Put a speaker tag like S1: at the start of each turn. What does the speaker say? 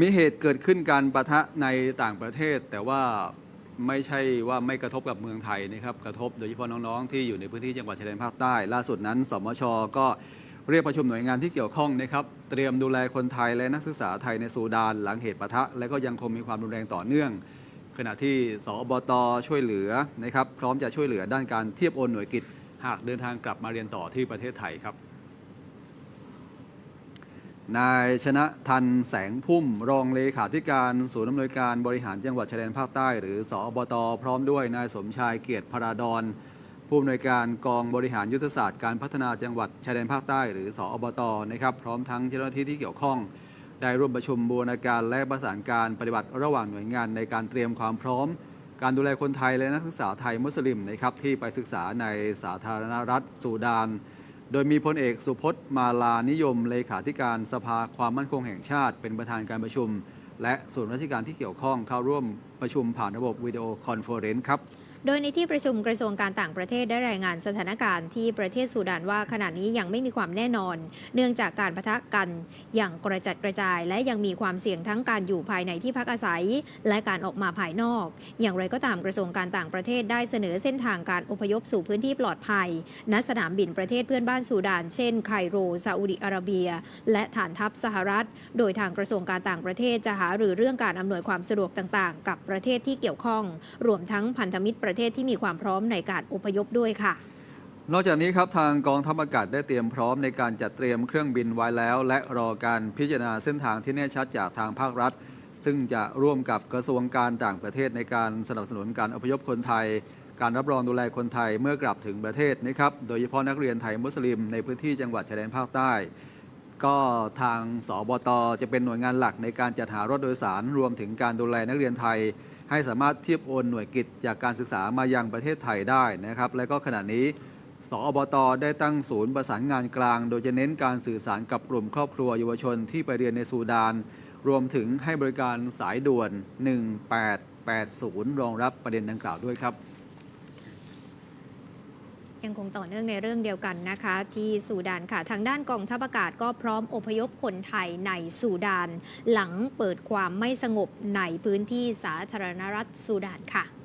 S1: มีเหตุเกิดขึ้นการประทะในต่างประเทศ แต่ว่าไม่ใช่ว่าไม่กระทบกับเมืองไทยนะครับกระทบโดยเฉพาะน้องๆ ที่อยู่ในพื้นที่จังหวัดชายแดนภาคใต้ ล่าสุดนั้น สมชก็เรียกประชุมหน่วยงานที่เกี่ยวข้องนะครับ เตรียมดูแลคนไทยและนักศึกษาไทยในซูดานหลังเหตุปะทะ และก็ยังคงมีความรุนแรงต่อเนื่อง ขณะที่สอบตช่วยเหลือนะครับ พร้อมจะช่วยเหลือด้านการเทียบโอนหน่วยกิจ หากเดินทางกลับมาเรียนต่อที่ประเทศไทยครับ นายชนะทันแสงพุ่ม รองเลขาธิการศูนย์อำนวยการบริหารจังหวัดชายแดนภาคใต้ หรือสอบต พร้อมด้วยนายสมชายเกียรติพราดอนผู้อำนวยการกองบริหารยุทธศาสตร์การพัฒนาจังหวัดชายแดนภาคใต้ หรือสอบตนะครับพร้อมทั้งเจ้าหน้าที่ที่เกี่ยวข้อง ได้ร่วมประชุมบูรณาการและประสานการปฏิบัติระหว่างหน่วยงานในการเตรียมความพร้อม การดูแลคนไทยและนักศึกษาไทยมุสลิมนะครับที่ไปศึกษาในสาธารณรัฐซูดาน โดยมีพลเอกสุพจน์มาลานิยม เลขาธิการสภาความมั่นคงแห่งชาติ เป็นประธานการประชุม และส่วนราชการที่เกี่ยวข้องเข้าร่วมประชุมผ่านระบบวิดีโอคอนเฟอเรนซ์ครับ
S2: โดยในที่ประชุมกระทรวงการต่างประเทศได้รายงานสถานการณ์ที่ประเทศซูดานว่าขณะนี้ยังไม่มีความแน่นอน เนื่องจากการประทะกันอย่างกระจัดกระจาย และยังมีความเสี่ยงทั้งการอยู่ภายในที่พักอาศัย และการออกมาภายนอก อย่างไรก็ตามกระทรวงการต่างประเทศได้เสนอเส้นทางการอพยพสู่พื้นที่ปลอดภัย ณสนามบินประเทศเพื่อนบ้านซูดาน เช่น ไคโรซาอุดิอาระเบีย และฐานทัพสหรัฐ โดยทางกระทรวงการต่างประเทศจะหาหรือเรื่องการอำนวยความสะดวกต่าง ๆ กับประเทศที่เกี่ยวข้อง รวมทั้งพันธมิตรประเทศที่มีความพร้อมในการอพยพด้วยค่ะ
S1: นอกจากนี้ครับทางกองทัพอากาศได้เตรียมพร้อมในการจัดเตรียมเครื่องบินไว้แล้ว และรอการพิจารณาเส้นทางที่แน่ชัดจากทางภาครัฐ ซึ่งจะร่วมกับกระทรวงการต่างประเทศในการสนับสนุนการอพยพคนไทย การรับรองดูแลคนไทยเมื่อกลับถึงประเทศนะครับโดยเฉพาะนักเรียนไทยมุสลิมในพื้นที่จังหวัดชายแดนภาคใต้ ก็ทางสบตจะเป็นหน่วยงานหลักในการจัดหารถโดยสารรวมถึงการดูแลนักเรียนไทย ให้สามารถเทียบโอนหน่วยกิจจากการศึกษามายังประเทศไทยได้นะครับ และก็ขณะนี้สอบตได้ตั้งศูนย์ประสานงานกลาง โดยจะเน้นการสื่อสารกับกลุ่มครอบครัวเยาวชนที่ไปเรียนในซูดาน รวมถึงให้บริการสายด่วน 1880 รองรับประเด็นดังกล่าวด้วยครับ
S2: ยังคงต่อเนื่องในเรื่องเดียวกันนะคะ ที่สูดานค่ะ ทางด้านกองทัพอากาศก็พร้อมอพยพคนไทยในสูดาน หลังเปิดความไม่สงบในพื้นที่สาธารณรัฐสูดานค่ะ